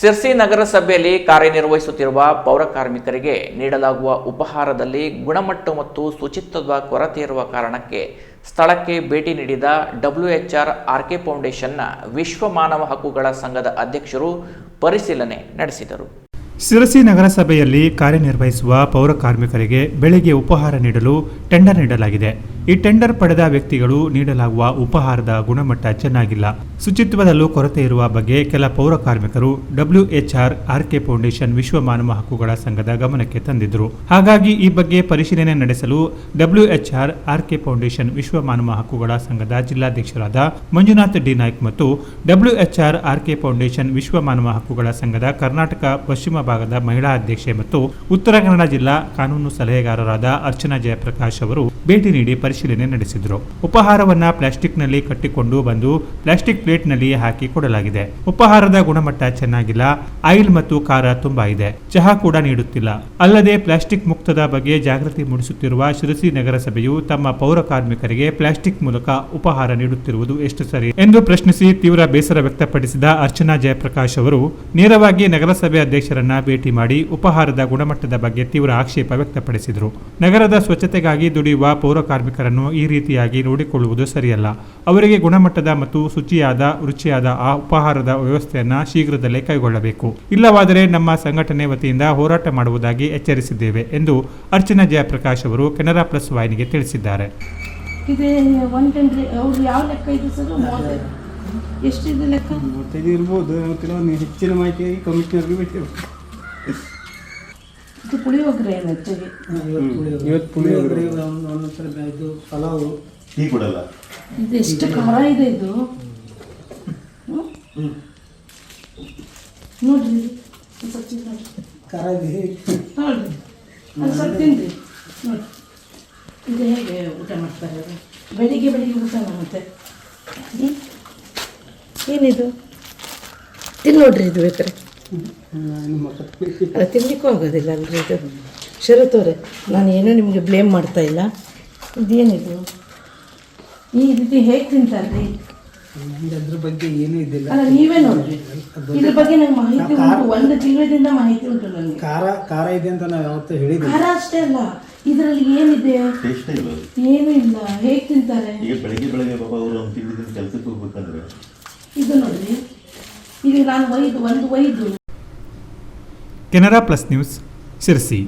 ಸಿರ್ಸಿ ನಗರಸಭೆಯಲ್ಲಿ ಕಾರ್ಯನಿರ್ವಹಿಸುತ್ತಿರುವ ಪೌರ ಕಾರ್ಮಿಕರಿಗೆ ನೀಡಲಾಗುವ ಉಪಹಾರದಲ್ಲಿ ಗುಣಮಟ್ಟ ಮತ್ತು ಶುಚಿತ್ವದ ಕೊರತೆ ಇರುವ ಕಾರಣಕ್ಕೆ ಸ್ಥಳಕ್ಕೆ ಭೇಟಿ ನೀಡಿದ ಡಬ್ಲ್ಯೂಎಚ್ಆರ್ ಆರ್ಕೆ ಫೌಂಡೇಶನ್ನ ವಿಶ್ವ ಮಾನವ ಹಕ್ಕುಗಳ ಸಂಘದ ಅಧ್ಯಕ್ಷರು ಪರಿಶೀಲನೆ ನಡೆಸಿದರು. ಸಿರಸಿ ನಗರಸಭೆಯಲ್ಲಿ ಕಾರ್ಯನಿರ್ವಹಿಸುವ ಪೌರ ಕಾರ್ಮಿಕರಿಗೆ ಬೆಳಿಗ್ಗೆ ಉಪಹಾರ ನೀಡಲು ಟೆಂಡರ್ ನೀಡಲಾಗಿದೆ. ಈ ಟೆಂಡರ್ ಪಡೆದ ವ್ಯಕ್ತಿಗಳು ನೀಡಲಾಗುವ ಉಪಹಾರದ ಗುಣಮಟ್ಟ ಚೆನ್ನಾಗಿಲ್ಲ. ಶುಚಿತ್ವದಲ್ಲೂ ಕೊರತೆ ಇರುವ ಬಗ್ಗೆ ಕೆಲ ಪೌರ ಕಾರ್ಮಿಕರು ಡಬ್ಲ್ಯೂಎಚ್ಆರ್ ಆರ್ಕೆ ಫೌಂಡೇಶನ್ ವಿಶ್ವ ಮಾನವ ಹಕ್ಕುಗಳ ಸಂಘದ ಗಮನಕ್ಕೆ ತಂದಿದ್ದರು. ಹಾಗಾಗಿ ಈ ಬಗ್ಗೆ ಪರಿಶೀಲನೆ ನಡೆಸಲು ಡಬ್ಲ್ಯೂಎಚ್ಆರ್ ಆರ್ಕೆ ಫೌಂಡೇಶನ್ ವಿಶ್ವ ಮಾನವ ಹಕ್ಕುಗಳ ಸಂಘದ ಜಿಲ್ಲಾಧ್ಯಕ್ಷರಾದ ಮಂಜುನಾಥ್ ಡಿ ನಾಯ್ಕ್ ಮತ್ತು ಆರ್ ಆರ್ಕೆ ಫೌಂಡೇಶನ್ ವಿಶ್ವ ಮಾನವ ಹಕ್ಕುಗಳ ಸಂಘದ ಕರ್ನಾಟಕ ಪಶ್ಚಿಮ ಭಾಗದ ಮಹಿಳಾ ಅಧ್ಯಕ್ಷೆ ಮತ್ತು ಉತ್ತರ ಕನ್ನಡ ಜಿಲ್ಲಾ ಕಾನೂನು ಸಲಹೆಗಾರರಾದ ಅರ್ಚನಾ ಜಯಪ್ರಕಾಶ್ ಅವರು ಭೇಟಿ ನೀಡಿ ಪರಿಶೀಲನೆ ನಡೆಸಿದರು. ಉಪಹಾರವನ್ನ ಪ್ಲಾಸ್ಟಿಕ್ನಲ್ಲಿ ಕಟ್ಟಿಕೊಂಡು ಬಂದು ಪ್ಲಾಸ್ಟಿಕ್ ಪ್ಲೇಟ್ನಲ್ಲಿ ಹಾಕಿ ಕೊಡಲಾಗಿದೆ. ಉಪಹಾರದ ಗುಣಮಟ್ಟ ಚೆನ್ನಾಗಿಲ್ಲ. ಆಯಿಲ್ ಮತ್ತು ಖಾರ ತುಂಬಾ ಇದೆ. ಚಹಾ ಕೂಡ ನೀಡುತ್ತಿಲ್ಲ. ಅಲ್ಲದೆ ಪ್ಲಾಸ್ಟಿಕ್ ಮುಕ್ತದ ಬಗ್ಗೆ ಜಾಗೃತಿ ಮೂಡಿಸುತ್ತಿರುವ ಶಿರಸಿ ನಗರಸಭೆಯು ತಮ್ಮ ಪೌರ ಕಾರ್ಮಿಕರಿಗೆ ಪ್ಲಾಸ್ಟಿಕ್ ಮೂಲಕ ಉಪಹಾರ ನೀಡುತ್ತಿರುವುದು ಎಷ್ಟು ಸರಿ ಎಂದು ಪ್ರಶ್ನಿಸಿ ತೀವ್ರ ಬೇಸರ ವ್ಯಕ್ತಪಡಿಸಿದ ಅರ್ಚನಾ ಜಯಪ್ರಕಾಶ್ ಅವರು, ನೇರವಾಗಿ ನಗರಸಭೆ ಅಧ್ಯಕ್ಷರನ್ನ ಭೇಟಿ ಮಾಡಿ ಉಪಹಾರದ ಗುಣಮಟ್ಟದ ಬಗ್ಗೆ ತೀವ್ರ ಆಕ್ಷೇಪ ವ್ಯಕ್ತಪಡಿಸಿದರು. ನಗರದ ಸ್ವಚ್ಛತೆಗಾಗಿ ದುಡಿಯುವ ಪೌರ ಕಾರ್ಮಿಕರನ್ನು ಈ ರೀತಿಯಾಗಿ ನೋಡಿಕೊಳ್ಳುವುದು ಸರಿಯಲ್ಲ. ಅವರಿಗೆ ಗುಣಮಟ್ಟದ ಮತ್ತು ಶುಚಿಯಾದ ರುಚಿಯಾದ ಆ ಉಪಹಾರದ ವ್ಯವಸ್ಥೆಯನ್ನು ಶೀಘ್ರದಲ್ಲೇ ಕೈಗೊಳ್ಳಬೇಕು. ಇಲ್ಲವಾದರೆ ನಮ್ಮ ಸಂಘಟನೆ ವತಿಯಿಂದ ಹೋರಾಟ ಮಾಡುವುದಾಗಿ ಎಚ್ಚರಿಸಿದ್ದೇವೆ ಎಂದು ಅರ್ಚನಾ ಜಯಪ್ರಕಾಶ್ ಅವರು ಕೆನರಾ ಪ್ಲಸ್ ವಾಹಿನಿಗೆ ತಿಳಿಸಿದ್ದಾರೆ. ಎಷ್ಟಿದೆ ಲೆಕ್ಕ? ಇರ್ಬೋದು ಕೆಲವೊಂದು ಹೆಚ್ಚಿನ ಮಾಹಿತಿಯಾಗಿ ಕಮಿಷನರ್ಗೆ ಬಿಟ್ಟಿರ್ಬೇಕು ಇದು ಪುಳಿಯೋಗರೆ ಏನು ಹೆಚ್ಚಾಗಿ? ಇವತ್ತು ಪುಳಿಯೋಗರೆ. ಒಂದೊಂದ್ಸಲ ಇದು ಪಲಾವು. ಟೀ ಕೊಡಲ್ಲ. ಇದು ಎಷ್ಟು ಖಾರ ಇದೆ ಇದು? ನೋಡ್ರಿ ಖಾರ ಇದೆ. ನೋಡ್ರಿ ಅದು ಸ್ವಲ್ಪ ತಿನ್ರಿ. ನೋಡಿ ಇದು ಹೇಗೆ ಊಟ ಮಾಡ್ತಾರೆ ಅವರು ಬೆಳಿಗ್ಗೆ ಬೆಳಿಗ್ಗೆ ಊಟ ಮಾಡುತ್ತೆ? ಏನಿದು? ತಿನ್ನೋಡ್ರಿ ಇದು ಬೇಕಾರೆ ಅಲ್ಲ ತಿನ್ಲಿಕ್ಕೂ ಆಗೋದಿಲ್ಲ ಅಲ್ರಿ ಇದು. ಶರತ್ ಅವರೇ ನಾನು ಏನೂ ನಿಮಗೆ ಬ್ಲೇಮ್ ಮಾಡ್ತಾ ಇಲ್ಲ. ಇದೇನಿದು? ಈ ರೀತಿ ಹೇಗೆ ತಿಂತಾರೆ ನಮ್ಗೆ ಅದ್ರ ಬಗ್ಗೆ ಏನೂ ಇದಿಲ್ಲ. ಅಲ್ಲ ನೀವೇ ನೋಡ್ರಿ. ಇದ್ರ ಬಗ್ಗೆ ನಂಗೆ ಮಾಹಿತಿ ಉಂಟು. ಒಂದು ತಿಂಗಳಿಂದ ಮಾಹಿತಿ ಉಂಟು ನನಗೆ ಖಾರ ಖಾರ ಇದೆ ಅಂತ ನಾವು ಯಾವತ್ತೂ ಹೇಳಿದ್ವಿ ಖಾರ ಅಷ್ಟೇ ಅಲ್ಲ ಇದರಲ್ಲಿ ಏನಿದೆ? ಟೇಸ್ಟೇ ಇಲ್ಲ. ಅದು. ಏನೂ ಇಲ್ಲ. ಹೇಗೆ ತಿಂತಾರೆ? ಈಗ ಬೆಳಿಗ್ಗೆ ಬೆಳಗ್ಗೆ ಪಾಪ ಅವರು ಒಂದು ತಿಂಗಳಿಂದ ಕೆಲಸಕ್ಕೆ ಹೋಗ್ಬೇಕಂದ್ರೆ. ಇದು ನೋಡ್ರಿ. ಇದು ನಾನು ಒಯ್ದು ಒಂದು ಒಯ್ದು. Canara plus news Sirsi